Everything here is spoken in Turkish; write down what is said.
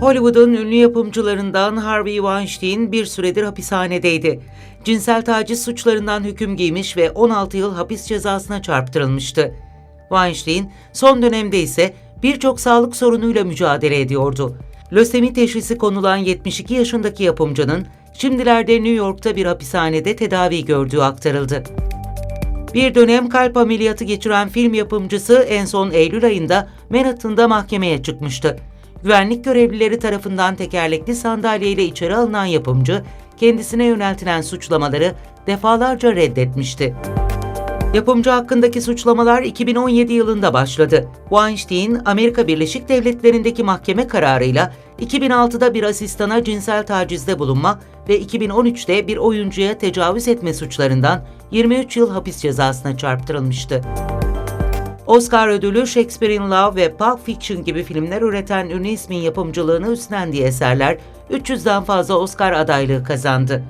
Hollywood'un ünlü yapımcılarından Harvey Weinstein bir süredir hapishanedeydi. Cinsel taciz suçlarından hüküm giymiş ve 16 yıl hapis cezasına çarptırılmıştı. Weinstein son dönemde ise birçok sağlık sorunuyla mücadele ediyordu. Lösemi teşhisi konulan 72 yaşındaki yapımcının şimdilerde New York'ta bir hapishanede tedavi gördüğü aktarıldı. Bir dönem kalp ameliyatı geçiren film yapımcısı en son Eylül ayında Manhattan'da mahkemeye çıkmıştı. Güvenlik görevlileri tarafından tekerlekli sandalyeyle içeri alınan yapımcı, kendisine yöneltilen suçlamaları defalarca reddetmişti. Yapımcı hakkındaki suçlamalar 2017 yılında başladı. Weinstein, Amerika Birleşik Devletleri'ndeki mahkeme kararıyla 2006'da bir asistana cinsel tacizde bulunma ve 2013'te bir oyuncuya tecavüz etme suçlarından 23 yıl hapis cezasına çarptırılmıştı. Oscar ödülü Shakespeare in Love ve Pulp Fiction gibi filmler üreten ünlü ismin yapımcılığını üstlendiği eserler 300'den fazla Oscar adaylığı kazandı.